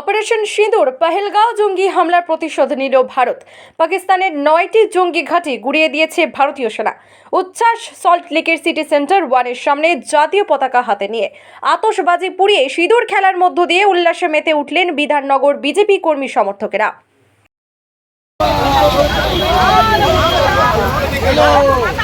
Operation সিঁদুর, পাহেলগাঁও জঙ্গি হামলার প্রতিশোধ নিল ভারত। পাকিস্তানের নয়টি জঙ্গি ঘাঁটি গুড়িয়ে দিয়েছে ভারতীয় সেনা। উচ্ছ্বাস সল্ট লেকের সিটি সেন্টার ওয়ানের সামনে জাতীয় পতাকা হাতে নিয়ে। আতসবাজি পুড়িয়ে সিঁদুর খেলার মধ্য দিয়ে উল্লাসে মেতে উঠলেন বিধাননগর বিজেপি কর্মী সমর্থকেরা। Hello.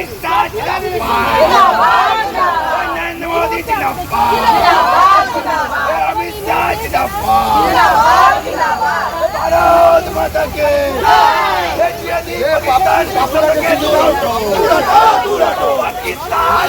अमित शाह जिंदाबाद नरेंद्र मोदी जिंदाबाद अमित शाह जिंदाबाद भारत माता के देखिए पाकिस्तान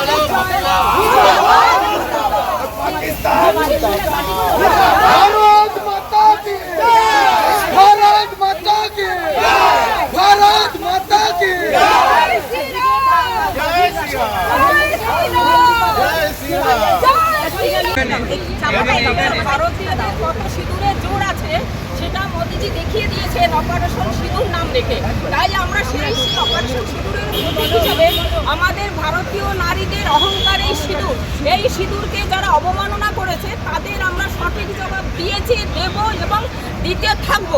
সেটা দেখিয়ে সিঁদুর নাম তাই আমরা আমাদের ভারতীয় নারীদের অহংকার এই সিঁদুর এই সিঁদুরকে যারা অবমাননা করেছে তাদের আমরা সঠিক জবাব দিয়েছি দেব এবং দিতে থাকব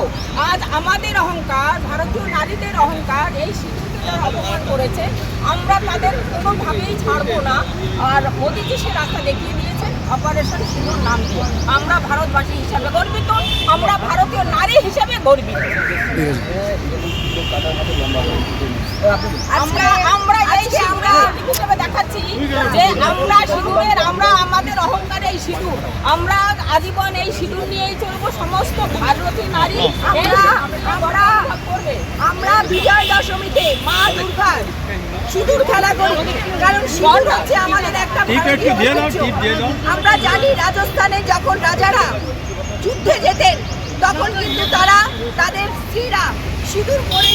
আজ আমাদের অহংকার ভারতীয় নারীদের অহংকার এই সিঁদুরকে যারা অপমান করেছে আমরা তাদের কোনোভাবেই ছাড়বো না আর মোদিজি সে রাস্তা দেখিয়ে দিয়েছেন অপারেশন সিঁদুর নাম আমরা ভারতবাসী হিসাবে গর্বিত আমরা ভারতীয় নারী হিসাবে গর্বিত আমরা আমরা এই আমরা হিসেবে দেখাচ্ছি যে আমরা সিঁদুরের আমরা আমাদের অহংকার এই সিঁদুর আমরা আজীবন এই সিঁদুর নিয়েই চলবো সমস্ত ভারতীয় নারী আমরা আমরা আমরা বিজয় দশমীতে মা দুর্গার সিঁদুর খেলা করি কারণ সিঁদুর হচ্ছে আমাদের একটা আমরা জানি রাজস্থানে যখন রাজারা যুদ্ধে যেতেন তখন কিন্তু তারা তাদের স্ত্রীরা সিঁদুর পরে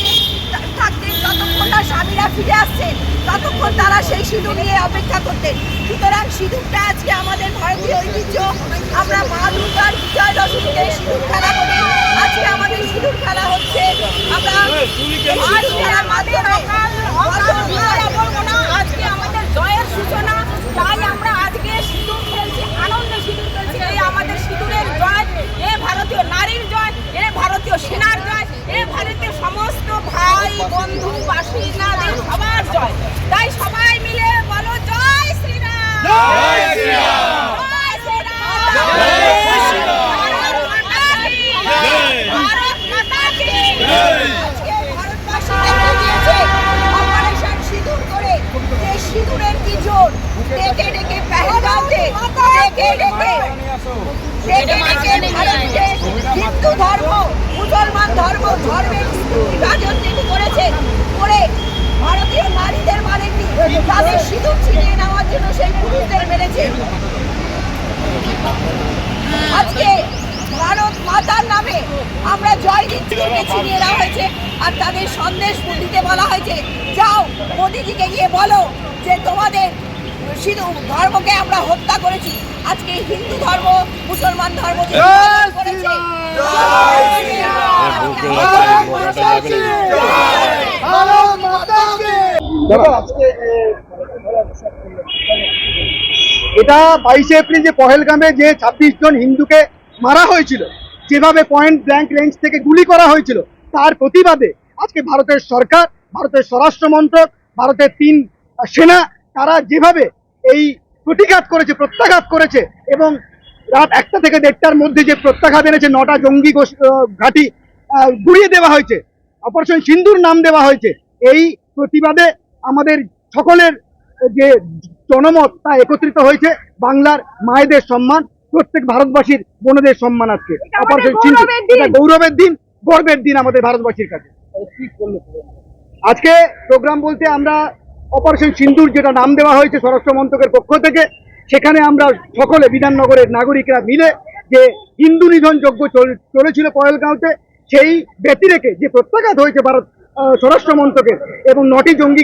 স্বামীরা ফিরে আসছেন। ততক্ষণ তারা সেই সিঁদুর নিয়ে অপেক্ষা করতেন। সুতরাং সিঁদুরটা আজকে আমাদের ভারতীয় ঐতিহ্য। আমরা মা দুর্গার বিজয় দশমীতে সিঁদুর খেলা করি। আজকে আমাদের সিঁদুর খেলা হচ্ছে। আমরা মাধ্যমে আমরা বলব না আজকে আমাদের জয়ের সূচনা তাই আমরা আজকে সিঁদুর খেলছি আনন্দে সিঁদুর খেলছি এই আমাদের সিঁদুরের জয় এ ভারতীয় নারীর জয় এ ভারতীয় সেনার জয় এ ভারতীয় সমস্ত ভাই বন্ধু বাসিন্দাদের সবার জয় তাই সবাই মিলে বলো জয় শ্রীরাম জয় শ্রীরাম। জয় শ্রীরাম ভারত মাতা কি ভারত মাতা কি আজকে ভারতবাসী দেখে দিয়েছে অপারেশন সিঁদুর করে যে সিঁদুরের কি জোর ডেকে ডেকে পেহেলগাঁওতে ডেকে ডেকে ডেকে ডেকে ভারতকে হিন্দু ধর্ম, মুসলমান ধর্ম, ধর্মের রাজনীতি করেছে। করে ভারতীয় নারীদের মানেননি তাদের সিঁদুর ছিনিয়ে নেওয়ার জন্য সেই পুরুষদের মেরেছে। আজকে ভারত মাতার নামে আমরা জয় দিচ্ছিকে ছিনিয়ে নেওয়া হয়েছে আর তাদের সন্দেশ দিতে বলা হয়েছে। যাও, মোদিজিকে গিয়ে বলো যে তোমাদের সিধু ধর্মকে আমরা হত্যা করেছি। আজকে হিন্দু ধর্ম মুসলমান ধর্ম এটা বাইশে এপ্রিল যে পহেলগামে যে ছাব্বিশ জন হিন্দুকে মারা হয়েছিল যেভাবে পয়েন্ট ব্ল্যাঙ্ক রেঞ্জ থেকে গুলি করা হয়েছিল তার প্রতিবাদে আজকে ভারতের সরকার ভারতের স্বরাষ্ট্র মন্ত্রক ভারতের তিন সেনা তারা যেভাবে এই প্রতিঘাত করেছে প্রত্যাঘাত করেছে এবং রাত একটা থেকে দেড়টার মধ্যে যে প্রত্যাঘাত এনেছে নটা জঙ্গি ঘাঁটি গুড়িয়ে দেওয়া হয়েছে অপারেশন সিন্দুর নাম দেওয়া হয়েছে। এই প্রতিবাদে আমাদের সকলের যে জনমত তা একত্রিত হয়েছে বাংলার মায়েদের সম্মান প্রত্যেক ভারতবাসীর বোনদের সম্মান আজকে। অপারেশন সিন্দুর এটা গৌরবের দিন গর্বের দিন আমাদের ভারতবাসীর কাছে। আজকে প্রোগ্রাম বলতে আমরা অপারেশন সিন্দুর যেটা নাম দেওয়া হয়েছে স্বরাষ্ট্র মন্ত্রকের পক্ষ থেকে, সেখানে আমরা সকলে বিধাননগরের নাগরিকরা মিলে যে হিন্দু নিধন যজ্ঞ চল- চলেছিল পহেলগাঁওতে, সেই ব্যতি রেখে যে প্রত্যাঘাত হয়েছে ভারত স্বরাষ্ট্র মন্ত্রকের এবং নটি জঙ্গি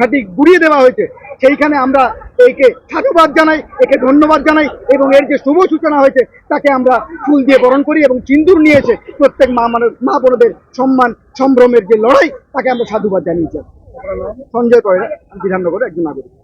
ঘাঁটি গুড়িয়ে দেওয়া হয়েছে, সেইখানে আমরা একে সাধুবাদ জানাই, একে ধন্যবাদ জানাই এবং এর যে শুভ সূচনা হয়েছে, তাকে আমরা ফুল দিয়ে বরণ করি এবং সিন্দুর নিয়েছে প্রত্যেক মা মানুষ মা বোনদের সম্মান, সম্ভ্রমের যে লড়াই, তাকে আমরা সাধুবাদ জানিয়েছি সঞ্জয় কয়রা বিধাননগরের একজন নাগরিক।